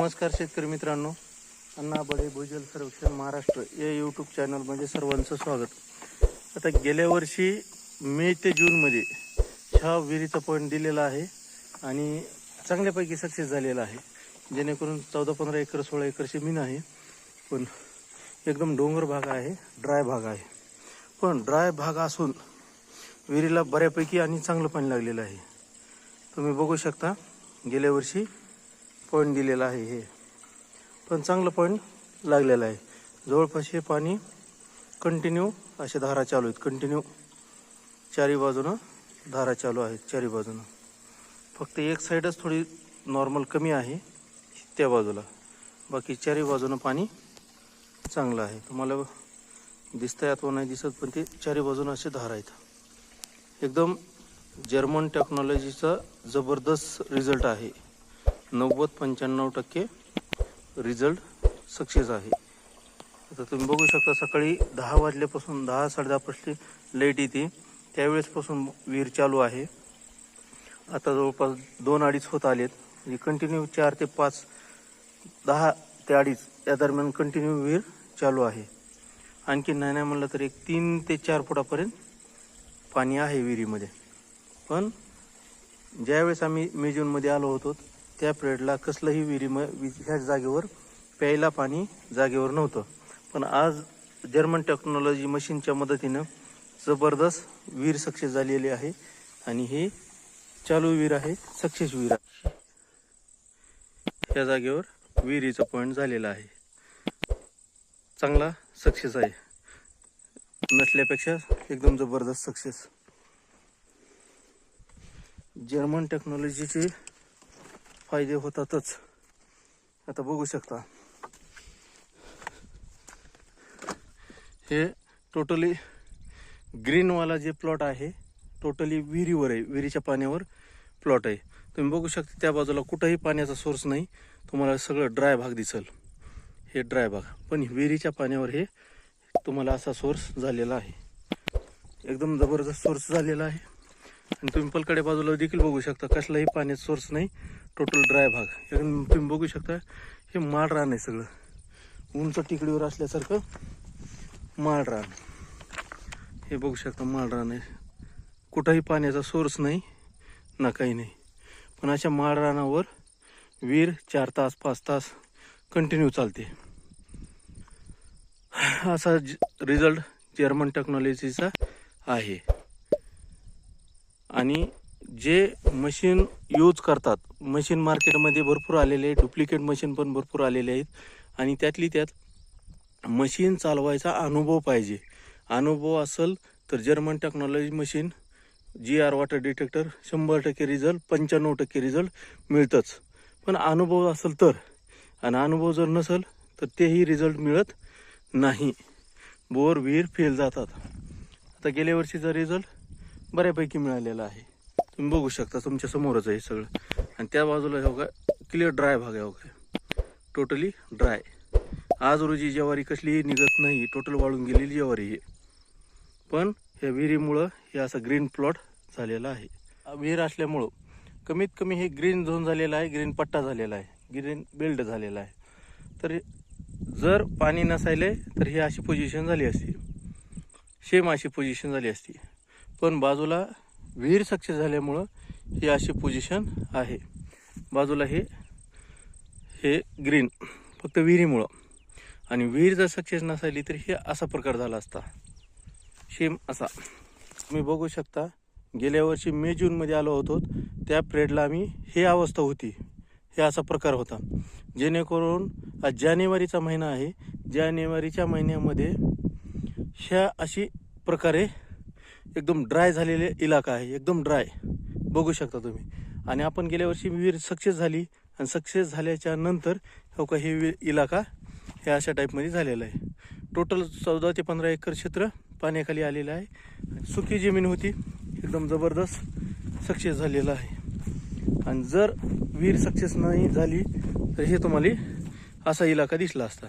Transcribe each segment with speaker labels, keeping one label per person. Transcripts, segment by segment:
Speaker 1: नमस्कार शेतकरी मित्रांनो. अण्णा बडे भूजल सर्वेक्षण महाराष्ट्र या यूट्यूब चॅनलमध्ये सर्वांचं स्वागत. आता गेल्या वर्षी मे ते जूनमध्ये ह्या विहिरीचा पॉईंट दिलेला आहे आणि चांगल्यापैकी सक्सेस झालेला आहे. जेणेकरून चौदा पंधरा एकर सोळा एकर जमीन आहे. पण एकदम डोंगर भाग आहे ड्राय भाग आहे. पण ड्राय भाग असून विहिरीला बऱ्यापैकी आणि चांगलं पाणी लागलेलं आहे. तुम्ही बघू शकता गेल्या वर्षी पॉईंट दिलेला आहे हे. पण चांगलं पॉईंट लागलेलं आहे. जवळपास हे पाणी कंटिन्यू अशा धारा चालू आहेत. कंटिन्यू चारी बाजूनं धारा चालू आहेत चारी बाजूनं. फक्त एक साईडच थोडी नॉर्मल कमी आहे त्या बाजूला. बाकी चारी बाजूनं पाणी चांगलं आहे. तुम्हाला दिसतंय अथवा नाही दिसत पण ते चारी बाजूनं असे धारा आहेत. एकदम जर्मन टेक्नॉलॉजीचा जबरदस्त रिझल्ट आहे. नव्वद पंच्याण्णव टक्के रिझल्ट सक्सेस आहे. आता तुम्ही बघू शकता सकाळी दहा वाजल्यापासून दहा साडे दहापासून लाइट येते. त्यावेळेसपासून विहीर चालू आहे. आता जवळपास दोन अडीच होत आलेत. म्हणजे कंटिन्यू चार ते पाच दहा ते अडीच या दरम्यान कंटिन्यू विहीर चालू आहे. आणखी नाही नाही म्हणलं तर एक तीन ते चार फुटापर्यंत पाणी आहे विहिरीमध्ये. पण ज्यावेळेस आम्ही मे जूनमध्ये आलो होतो त्या पिरियडला कसलंही विहिरी ह्या जागेवर प्यायला पाणी जागेवर नव्हतं. पण आज जर्मन टेक्नॉलॉजी मशीनच्या मदतीनं जबरदस्त विहीर सक्सेस झालेली आहे आणि हे चालू विहीर आहे सक्सेस विहीर आहे. या जागेवर विहिरीचा पॉईंट झालेला आहे. चांगला सक्सेस आहे. नसल्यापेक्षा एकदम जबरदस्त सक्सेस. जर्मन टेक्नॉलॉजीचे फायदे होतातच. आता बघू शकता. हे टोटली ग्रीनवाला जे प्लॉट आहे टोटली विहिरीवर आहे विहिरीच्या पाण्यावर प्लॉट आहे. तुम्ही बघू शकता त्या बाजूला कुठंही पाण्याचा सोर्स नाही. तुम्हाला सगळं ड्राय भाग दिसल. हे ड्राय भाग. पण विहिरीच्या पाण्यावर हे तुम्हाला असा सोर्स झालेला आहे. एकदम जबरदस्त सोर्स झालेला आहे. आणि तुम्ही पलकडे बाजूला देखील बघू शकता कसलाही पाण्याचा सोर्स नाही टोटल ड्राय भाग. तुम्ही बघू शकता हे माळ रान आहे सगळं. उंच टिकडीवर असल्यासारखं माळ रान. हे बघू शकता माळ रान आहे. कुठंही पाण्याचा सोर्स नाही ना काही नाही. पण अशा माळ रानावर विहीर चार तास पाच तास कंटिन्यू चालते. असा रिझल्ट जर्मन टेक्नॉलॉजीचा आहे. आणि जे मशीन यूज करतात मशीन मार्केटमध्ये भरपूर आलेले आहे डुप्लिकेट मशीन पण भरपूर आलेले आहेत आणि त्यातली त्यात मशीन चालवायचा अनुभव पाहिजे. अनुभव असेल तर German technology machine G R water detector शंभर टक्के रिझल्ट पंच्याण्णव टक्के रिझल्ट मिळतंच. पण अनुभव असेल तर आणि अनुभव जर नसेल तर तेही रिझल्ट मिळत नाही. बोर विहीर फेल जातात. आता गेल्या वर्षीचा रिझल्ट बऱ्यापैकी मिळालेला आहे. तुम्ही बघू शकता तुमच्या समोरच आहे हे सगळं. आणि त्या बाजूला हे काय क्लिअर ड्राय भाग आहे काय टोटली ड्राय आज रोजी ज्वारी कसलीही निघत नाही टोटल वाळून गेलेली ज्वारी आहे. पण ह्या विहिरीमुळं हे असं ग्रीन प्लॉट झालेला आहे. विहीर असल्यामुळं कमीत कमी हे ग्रीन झोन झालेला आहे ग्रीन पट्टा झालेला आहे ग्रीन बिल्ड झालेला आहे. तर जर पाणी नसायले तर ही अशी पोझिशन झाली असती. सेम अशी पोझिशन झाली असती. पण बाजूला विहीर सक्सेस झाल्यामुळं ही अशी पोझिशन आहे. बाजूला हे हे ग्रीन फक्त विहिरीमुळं. आणि विहीर जर सक्सेस नसायली तर हे असा प्रकार झाला असता. सेम असा. तुम्ही बघू शकता गेल्या वर्षी मे जूनमध्ये आलो होतो त्या पिरियडला आम्ही हे अवस्था होती. हे असा प्रकार होता. जेणेकरून आज जानेवारीचा महिना आहे. जानेवारीच्या महिन्यामध्ये ह्या अशी प्रकारे एकदम ड्राय झालेले इलाका आहे. एकदम ड्राय बघू शकता तुम्ही. आणि आपण गेल्या वर्षी विहीर सक्सेस झाली. आणि सक्सेस झाल्याच्यानंतर हो का हे वि- इलाका हे अशा टाईपमध्ये झालेला आहे. टोटल चौदा ते पंधरा एकर क्षेत्र पाण्याखाली आलेलं आहे. सुकी जमीन होती. एकदम जबरदस्त सक्सेस झालेलं आहे. आणि जर विहीर सक्सेस नाही झाली तर हे तुम्हाला असा इलाका दिसला असता.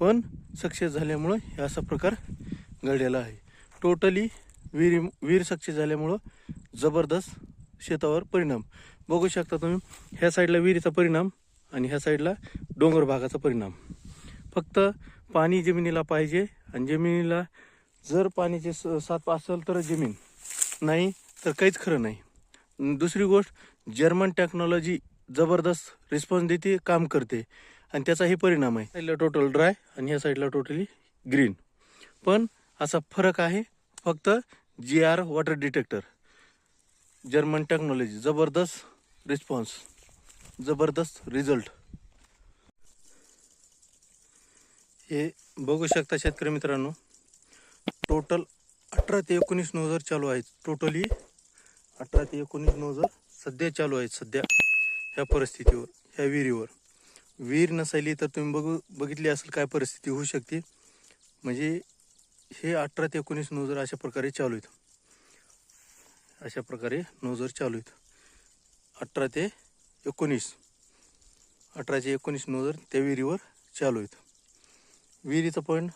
Speaker 1: पण सक्सेस झाल्यामुळं हे असा प्रकार घडलेला आहे. टोटली विहिरी विहीर सक्षी झाल्यामुळं जबरदस्त शेतावर परिणाम. बघू शकता तुम्ही ह्या साईडला विहिरीचा परिणाम आणि ह्या साईडला डोंगर भागाचा परिणाम. फक्त पाणी जमिनीला पाहिजे आणि जमिनीला जर पाण्याची स- साथ असेल तर जमीन. नाही तर काहीच खरं नाही. दुसरी गोष्ट जर्मन टेक्नॉलॉजी जबरदस्त रिस्पॉन्स देते काम करते. आणि त्याचाही परिणाम आहे. साईडला टोटल ड्राय आणि ह्या साईडला टोटली ग्रीन. पण असा फरक आहे फक्त G R water detector German technology जबरदस्त रिस्पॉन्स जबरदस्त रिझल्ट हे बघू शकता शेतकरी मित्रांनो. टोटल अठरा ते एकोणीस नोजर चालू आहेत. टोटली अठरा ते एकोणीस नोजर सध्या चालू आहेत. सध्या ह्या परिस्थितीवर ह्या विहिरीवर. विहीर नसायली तर तुम्ही बघू बघितली असेल काय परिस्थिती होऊ शकते. म्हणजे हे अठरा ते एकोणीस नोजर अशा प्रकारे चालू आहेत. अशा प्रकारे नोजर चालू आहेत. अठरा ते एकोणीस. अठरा ते एकोणीस नोजर त्या विहिरीवर चालू आहेत. विहिरीचा पॉईंट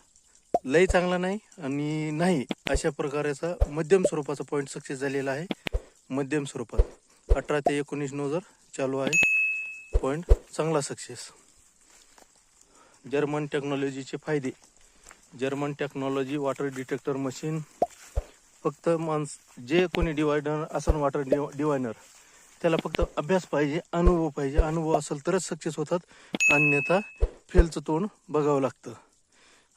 Speaker 1: लय चांगला नाही आणि नाही अशा प्रकारचा मध्यम स्वरूपाचा पॉईंट सक्सेस झालेला आहे. मध्यम स्वरूपात. अठरा ते एकोणीस नोजर चालू आहे. पॉईंट चांगला सक्सेस जर्मन टेक्नॉलॉजीचे फायदे. German technology water detector machine फक्त माणस जे कोणी डिवायडर असन वॉटर डिवायनर त्याला फक्त अभ्यास पाहिजे अनुभव पाहिजे. अनुभव असेल तरच सक्सेस होतात. अन्यथा फेलचं तोंड बघावं लागतं.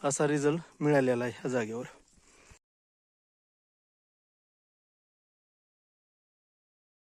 Speaker 1: असा रिझल्ट मिळालेला आहे ह्या जागेवर.